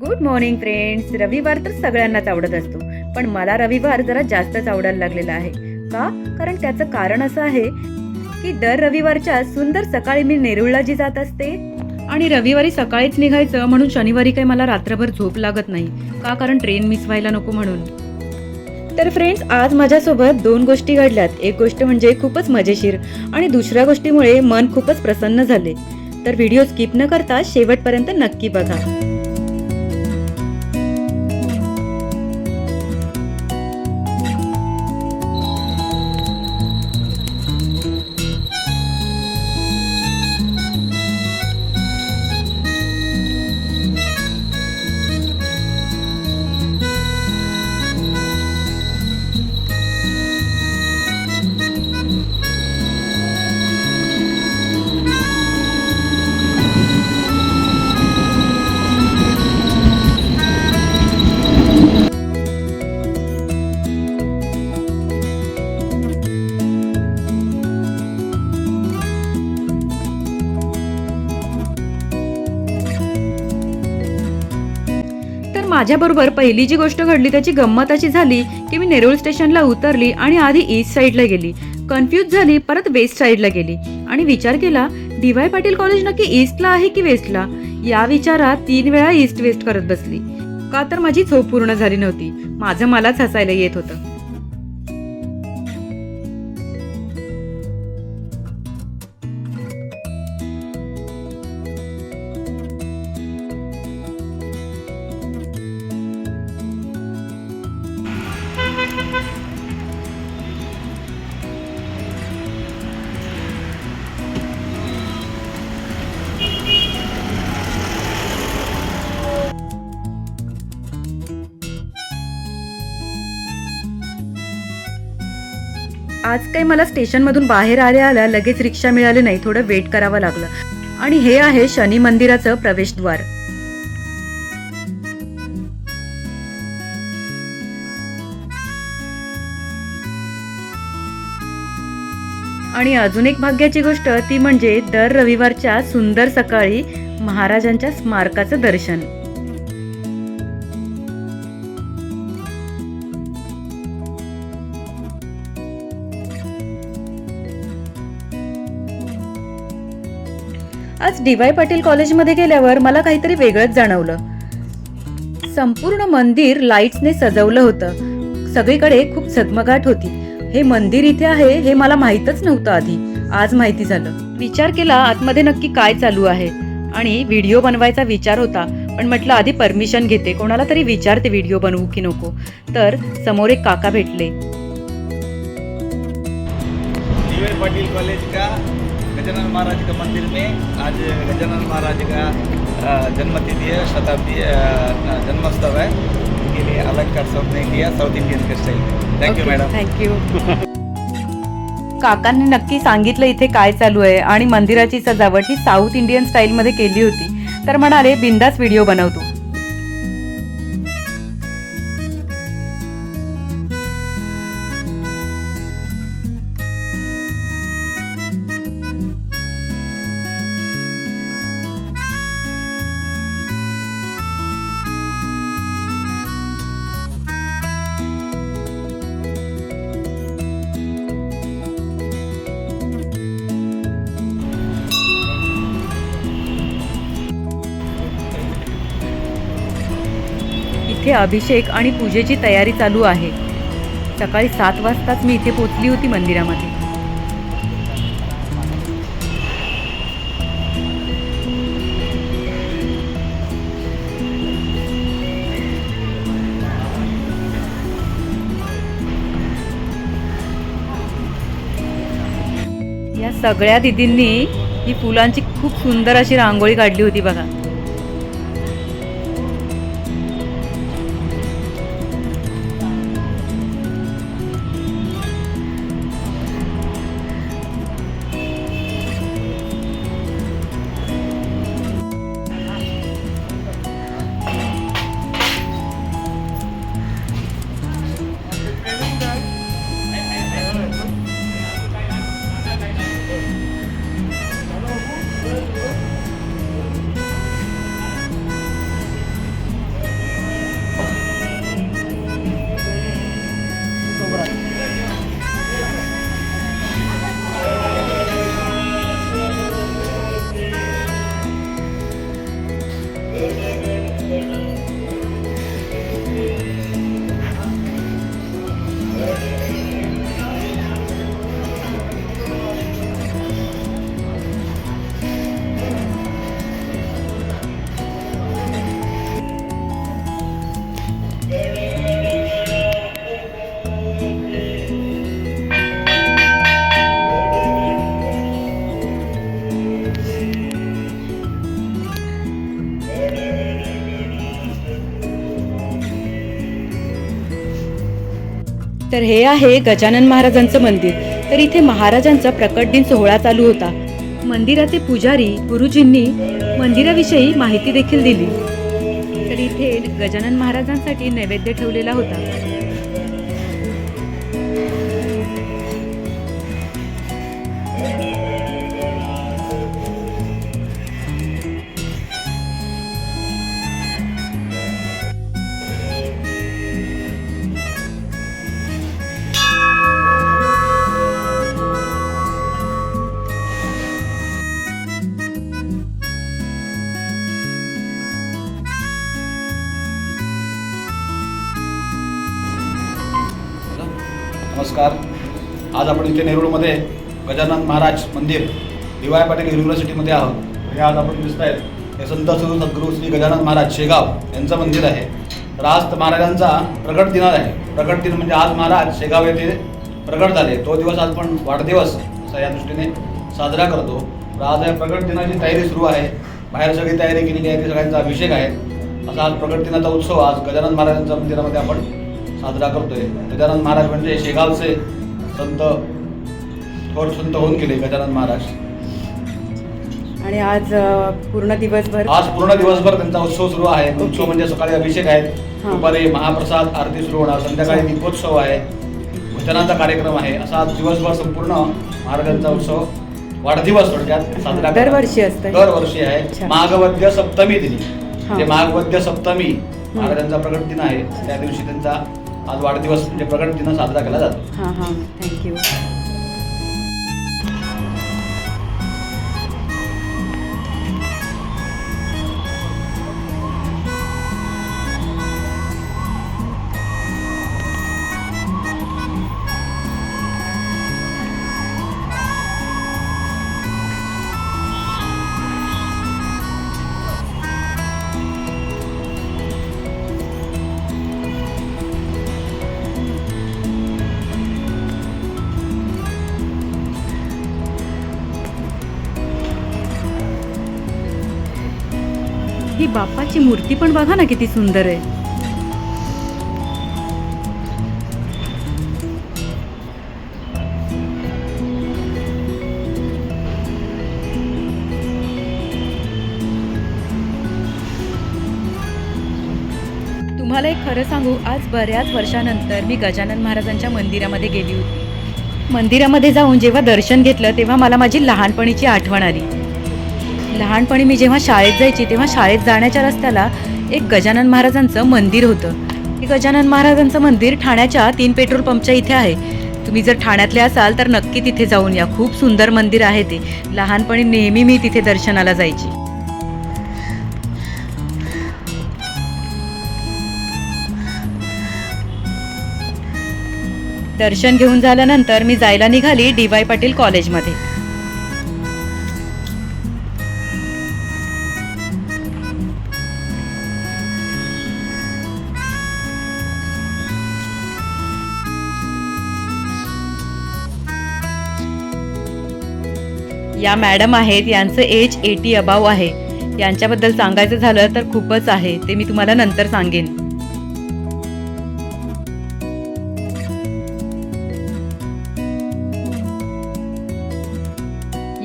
Good morning friends रविवार तर सगळ्यांनाच आवडत असतो. पण मला रविवार जरा जास्तच आवडायला लागलेला आहे. का? कारण त्याचं कारण असं आहे की दर रविवारच्या सुंदर सकाळी मी नेरुळला जी जात असते. आणि रविवारी सकाळीच निघायचं म्हणून शनिवारी काही मला रात्रभर झोप लागत नाही. का? कारण ट्रेन मिस व्हायला नको म्हणून. तर फ्रेंड्स आज माझ्यासोबत दोन गोष्टी घडल्यात. एक गोष्ट म्हणजे खूपच मजेशीर आणि दुसऱ्या गोष्टीमुळे मन खूपच प्रसन्न झाले. तर व्हिडिओ स्किप न करता शेवटपर्यंत नक्की बघा. माझ्याबरोबर पहिली जी गोष्ट घडली त्याची गंमत अशी झाली की मी नेरुळ स्टेशनला उतरली आणि आधी ईस्ट साईडला गेली. कन्फ्यूज झाली परत वेस्ट साईडला गेली. आणि विचार केला डी वाय पाटील कॉलेज नक्की ईस्टला आहे की वेस्टला या विचारात तीन वेळा ईस्ट वेस्ट करत बसली. का तर माझी झोप पूर्ण झाली नव्हती. माझं मलाच हसायला येत होतं. आज काही मला स्टेशनमधून बाहेर आल्या आल्या लगेच रिक्षा मिळाली नाही थोडं वेट करावं लागलं. आणि हे आहे शनी मंदिराचं प्रवेशद्वार. आणि अजून एक भाग्याची गोष्ट ती म्हणजे दर रविवारच्या सुंदर सकाळी महाराजांच्या स्मारकाचं दर्शन. आज डी वाय पाटील कॉलेजमध्ये गेल्यावर मला काहीतरी वेगळंच जाणवलं. संपूर्ण मंदिर लाईट्सने सजवलं होतं. सगळीकडे खूप झगमगाट होती. हे मंदिर इथे आहे हे मला माहीतच नव्हतं आधी. आज माहिती झालं. विचार केला आतमध्ये नक्की काय चालू आहे? आणि व्हिडिओ बनवायचा विचार होता. पण म्हटलं आधी परमिशन घेते. कोणाला तरी विचारते व्हिडिओ बनवू की नको. तर समोर एक काका भेटले. पाटील कॉलेज का? गजानन महाराज का मंदिर में आज गजानन महाराज का जन्मतिथि है शताब्दी जन्मोत्सव है उसके लिए अलंकार सबने किया साउथ इंडियन के स्टाइल में thank you madam thank you काकांनी नक्की सांगितलं इथे काय चालू आहे आणि मंदिराची सजावट ही साऊथ इंडियन स्टाईलमध्ये केली होती. तर म्हणाले बिंदास व्हिडिओ बनवतो. इथे अभिषेक आणि पूजेची तयारी चालू आहे. सकाळी सात वाजताच मी इथे पोचली होती मंदिरामध्ये. या सगळ्या दिदींनी ही फुलांची खूप सुंदर अशी रांगोळी काढली होती बघा. तर हे आहे गजानन महाराजांचं मंदिर. तर इथे महाराजांचा प्रकट दिन सोहळा चालू होता. मंदिराचे पुजारी गुरुजींनी मंदिराविषयी माहिती देखील दिली. तर इथे गजानन महाराजांसाठी नैवेद्य ठेवलेला होता. नमस्कार. आज आपण इथे नेरूळमध्ये गजानन महाराज मंदिर डी वाय पाटील युनिव्हर्सिटीमध्ये आहोत. हे आज आपण दिसत आहेत हे संत सुरू सद्गुरू श्री गजानन महाराज शेगाव यांचं मंदिर आहे. तर आज महाराजांचा प्रकट दिन आहे. प्रकट दिन म्हणजे आज महाराज शेगाव येथे प्रकट झाले. तो दिवस आज पण वाढदिवस असा या दृष्टीने साजरा करतो. तर आज या प्रकट दिनाची तयारी सुरू आहे. बाहेर सगळी तयारी केलेली आहे. ती सगळ्यांचा अभिषेक आहे. असा आज प्रकट दिनाचा उत्सव आज गजानन महाराजांच्या मंदिरामध्ये आपण साजरा करतोय. गजानन महाराज म्हणजे शेगावचे संत थोर संत होऊन गेले गजानन महाराज. आणि आज पूर्ण दिवसभर आज पूर्ण दिवसभर त्यांचा उत्सव सुरू आहे. उत्सव म्हणजे सकाळी अभिषेक आहेत. दुपारी महाप्रसाद आरती सुरू होणार. संध्याकाळी दीपोत्सव आहे. भजनाचा कार्यक्रम आहे. असा आज दिवसभर संपूर्ण महाराजांचा उत्सव वाढदिवस थोडक्यात साजरा. दरवर्षी असतं? दरवर्षी आहे. माघवद्य सप्तमी दिनी. ते माघवद्य सप्तमी महाराजांचा प्रकट दिन आहे त्या दिवशी त्यांचा आज वाढदिवस म्हणजे प्रकट दिन साजरा केला जातो. हां हां. थँक्यू बाप्पाची मूर्ती पण बघा ना किती सुंदर आहे. तुम्हाला एक खरं सांगू आज बऱ्याच वर्षानंतर मी गजानन महाराजांच्या मंदिरामध्ये गेली होती. मंदिरामध्ये जाऊन जेव्हा दर्शन घेतलं तेव्हा मला माझी लहानपणीची आठवण आली. लहानपणी मी जेव्हा शाळेत जायची तेव्हा शाळेत जाण्याच्या रस्त्याला एक गजानन महाराजांचं मंदिर होतं. हे गजानन महाराजांचं मंदिर ठाण्याच्या तीन पेट्रोल पंपच्या इथे आहे. तुम्ही जर ठाण्यातले असाल तर नक्की तिथे जाऊन या. खूप सुंदर मंदिर आहे ते. लहानपणी नेहमी मी तिथे दर्शनाला जायची. दर्शन घेऊन झाल्यानंतर मी जायला निघाली डी वाय पाटील कॉलेजमध्ये. या मॅडम आहेत यांचं एज एटी अबाव आहे. यांच्याबद्दल सांगायचं झालं तर खूपच आहे ते मी तुम्हाला नंतर सांगेन.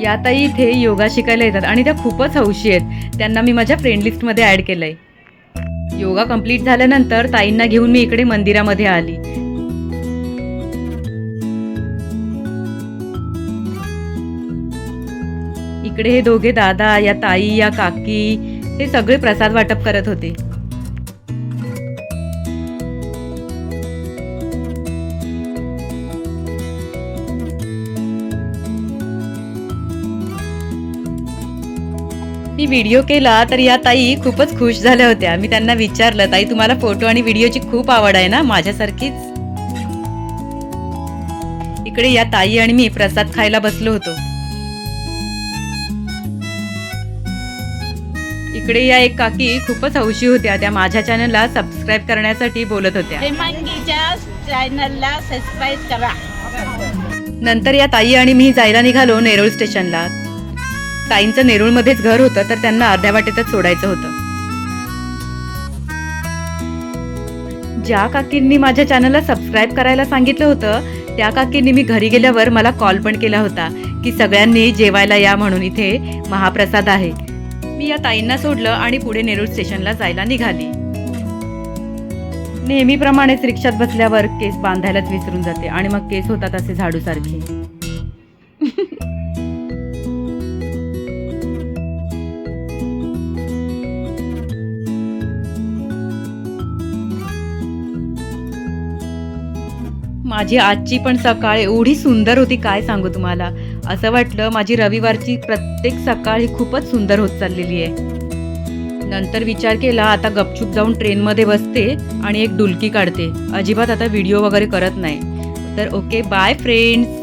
या ताई इथे योगा शिकायला येतात आणि त्या खूपच हौशी आहेत. त्यांना मी माझ्या फ्रेंड लिस्टमध्ये ॲड आहे योगा कंप्लीट झाल्यानंतर ताईंना घेऊन मी इकडे मंदिरामध्ये आली. इकडे हे दोघे दादा या ताई या काकी हे सगळे प्रसाद वाटप करत होते. मी व्हिडिओ केला तर या ताई खूपच खुश झाल्या होत्या. मी त्यांना विचारलं ताई तुम्हाला फोटो आणि व्हिडिओची खूप आवड आहे ना माझ्यासारखीच? इकडे या ताई आणि मी प्रसाद खायला बसलो होतो. इकडे या एक काकी खूपच हौशी होत्या. त्या माझ्या चॅनलला सबस्क्राईब करण्यासाठी बोलत होत्या. हेमांगीच्या चॅनलला सबस्क्राईब करा. नंतर या ताई आणि मी जायला निघालो नेरूळ स्टेशनला. ताईंचं नेरूळमध्येच घर होतं तर त्यांना अर्ध्या वाटेतच सोडायचं होतं. ज्या काकींनी माझ्या चॅनलला सबस्क्राईब करायला सांगितलं होतं त्या काकींनी मी घरी गेल्यावर मला कॉल पण केला होता की सगळ्यांनी जेवायला या म्हणून इथे महाप्रसाद आहे. मी या ताईंना सोडलं आणि पुढे नेरूळ स्टेशनला जायला निघाली. नेहमीप्रमाणेच रिक्षात बसल्यावर केस बांधायलाच विसरून जाते आणि मग केस होतात असे झाडूसारखे. माझी आजची पण सकाळ एवढी सुंदर होती काय सांगू तुम्हाला? असं वाटलं माझी रविवारची प्रत्येक सकाळ ही खूपच सुंदर होत चाललेली आहे. नंतर विचार केला आता गपचूप जाऊन ट्रेनमध्ये बसते आणि एक डुलकी काढते. अजिबात आता व्हिडिओ वगैरे करत नाही. तर ओके बाय फ्रेंड्स